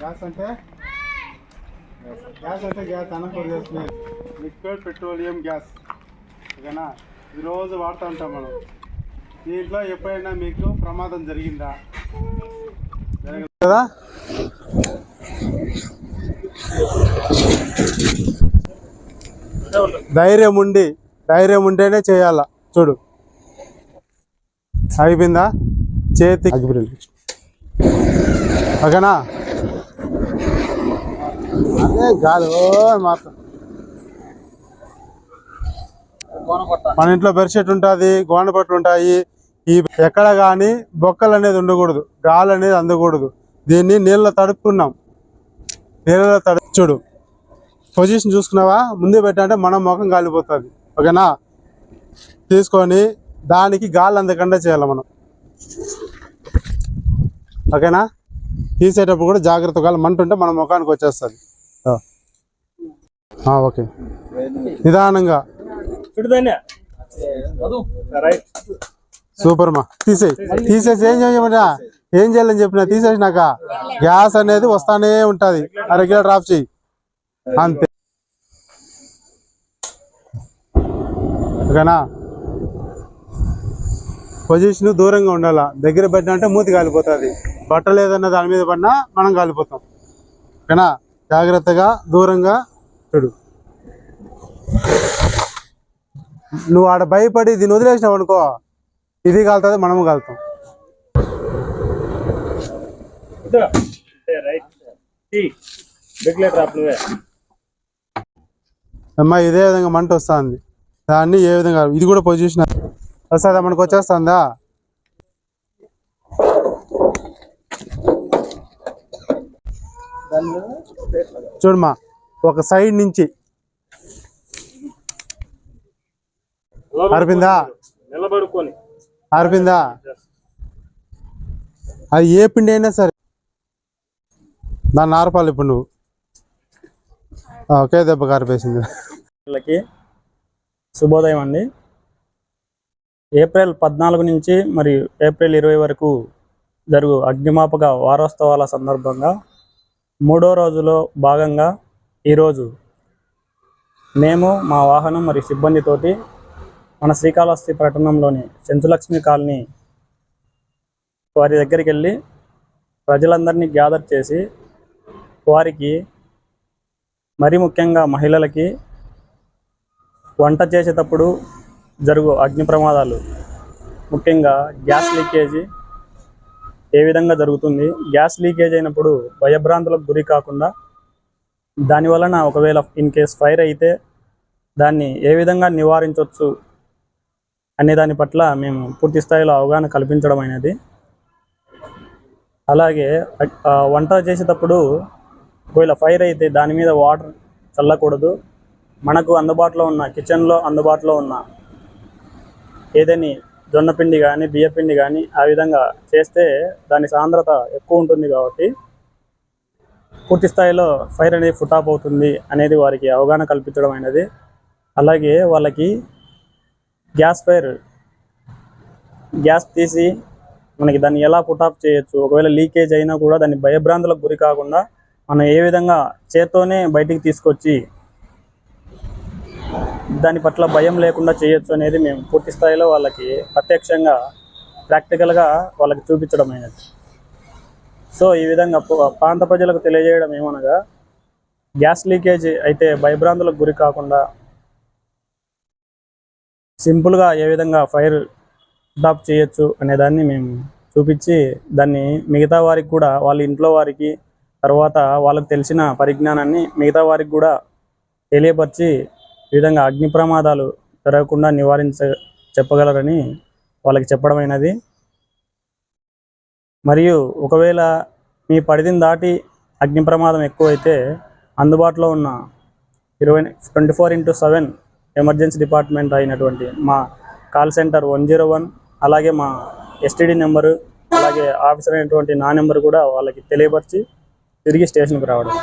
Gas అంటే gas అంటే gas అనుకోరు చేస్తున్నాయి లిక్విడ్ పెట్రోలియం గ్యాస్. ఓకేనా? ఇది రోజు వాడుతూ ఉంటాం మనం. దీంట్లో ఎప్పుడైనా మీకు ప్రమాదం జరిగిందా జరగదు? కదా? ధైర్యం ఉండి ధైర్యం ఉంటేనే చేయాల? చూడు. అయిపోయిందా? చేతి ఓకేనా అదే కాదు మాత్రం. మన ఇంట్లో బెడ్షీట్ ఉంటుంది గోనపట్లు ఉంటాయి. ఈ ఎక్కడ కానీ బొక్కలు అనేది ఉండకూడదు గాలి అనేది అందకూడదు. దీన్ని నీళ్ళ తడుపుకున్నాం. నీళ్ళలో తడుచుడు పొజిషన్ చూసుకున్నావా? ముందే పెట్టంటే మన ముఖం కాలిపోతుంది. ఓకేనా? తీసుకొని దానికి గాలి అందకుండా చేయాలి మనం. ఓకేనా? తీసేటప్పుడు కూడా జాగ్రత్తగా మంట ఉంటే మన ముఖానికి వచ్చేస్తుంది. ఓకే. నిదానంగా. సూపర్ మా. తీసేయి తీసేసి ఏం చేయమన్నా ఏం చేయాలని చెప్పిన తీసేసినాక గ్యాస్ అనేది వస్తానే ఉంటది. అర కిలో డ్రాప్ చేయి. అంతే. ఓకేనా? పొజిషన్ దూరంగా ఉండాలా? దగ్గర పెట్టినా అంటే మూతి కాలిపోతుంది. బట్ట ఏదన్నా దాని మీద పడినా మనం కాలిపోతాం. ఓకేనా? జాగ్రత్తగా దూరంగా చూడు. నువ్వు ఆడ భయపడి దీన్ని వదిలేసినావు అనుకో ఇది కాలుతుంది మనము కాలుతాం. అమ్మా ఇదే విధంగా మంట వస్తుంది. దాన్ని ఏ విధంగా ఇది కూడా పొజిషన్ వస్తుందా మనకు వచ్చేస్తుందా? చూడమ్మా ఒక సైడ్ నుంచి. అరిపిందా నిలబడుకొని. అరిపిందా అది ఏ పిండి అయినా సరే. దాన్ని ఆరపాలి ఇప్పుడు నువ్వు. ఒకే దెబ్బ కారిపేసింది. వీళ్ళకి శుభోదయం అండి. ఏప్రిల్ పద్నాలుగు నుంచి మరియు ఏప్రిల్ ఇరవై వరకు జరుగు అగ్నిమాపక వారోత్సవాల సందర్భంగా మూడో రోజులో భాగంగా ఈరోజు మేము మా వాహనం మరియు సిబ్బందితోటి మన శ్రీకాళహస్తి పట్టణంలోని చెంచులక్ష్మి కాలనీ వారి దగ్గరికి వెళ్ళి ప్రజలందరినీ గ్యాదర్ చేసి వారికి మరి ముఖ్యంగా మహిళలకి వంట చేసేటప్పుడు జరుగు అగ్ని ప్రమాదాలు ముఖ్యంగా గ్యాస్ లీకేజీ ఏ విధంగా జరుగుతుంది గ్యాస్ లీకేజ్ అయినప్పుడు భయభ్రాంతులకు గురి కాకుండా దాని వలన ఒకవేళ ఇన్ కేస్ ఫైర్ అయితే దాన్ని ఏ విధంగా నివారించవచ్చు అనే దాని పట్ల మేము పూర్తి స్థాయిలో అవగాహన కల్పించడం అనేది. అలాగే వంట చేసేటప్పుడు ఒకవేళ ఫైర్ అయితే దాని మీద వాటర్ చల్లకూడదు. మనకు అందుబాటులో ఉన్న కిచెన్లో అందుబాటులో ఉన్న ఏదని జొన్న పిండి కానీ బియ్యపిండి కానీ ఆ విధంగా చేస్తే దాని సాంద్రత ఎక్కువ ఉంటుంది కాబట్టి పూర్తి స్థాయిలో ఫైర్ అనేది ఫుటాప్ అవుతుంది అనేది వారికి అవగాహన కల్పించడం అనేది అలాగే వాళ్ళకి గ్యాస్ ఫైర్ గ్యాస్ తీసి మనకి దాన్ని ఎలా పుటాప్ చేయొచ్చు? ఒకవేళ లీకేజ్ అయినా కూడా దాన్ని భయభ్రాంతులకు గురి కాకుండా మనం ఏ విధంగా చేత్తోనే బయటికి తీసుకొచ్చి దాని పట్ల భయం లేకుండా చేయొచ్చు అనేది మేము పూర్తి స్థాయిలో వాళ్ళకి ప్రత్యక్షంగా ప్రాక్టికల్గా వాళ్ళకి చూపించడం అయినది. సో ఈ విధంగా ప్రాంత ప్రజలకు తెలియజేయడం ఏమనగా గ్యాస్ లీకేజ్ అయితే భయభ్రాంతులకు గురి కాకుండా సింపుల్గా ఏ విధంగా ఫైర్ డాప్ చేయొచ్చు అనే దాన్ని మేము చూపించి దాన్ని మిగతా వారికి కూడా వాళ్ళ ఇంట్లో వారికి తర్వాత వాళ్ళకు తెలిసిన పరిజ్ఞానాన్ని మిగతా వారికి కూడా తెలియపరిచి ఈ విధంగా అగ్ని ప్రమాదాలు జరగకుండా నివారించ చెప్పగలరని వాళ్ళకి చెప్పడమైనది మరియు ఒకవేళ మీ పరిధిని దాటి అగ్ని ప్రమాదం ఎక్కువైతే అందుబాటులో ఉన్న ఇరవై twenty four into seven emergency department అయినటువంటి మా call centre one zero one అలాగే మా ఎస్టీడీ నెంబరు అలాగే ఆఫీసర్ అయినటువంటి నా నెంబర్ కూడా వాళ్ళకి తెలియపరిచి తిరిగి స్టేషన్కి రావడం.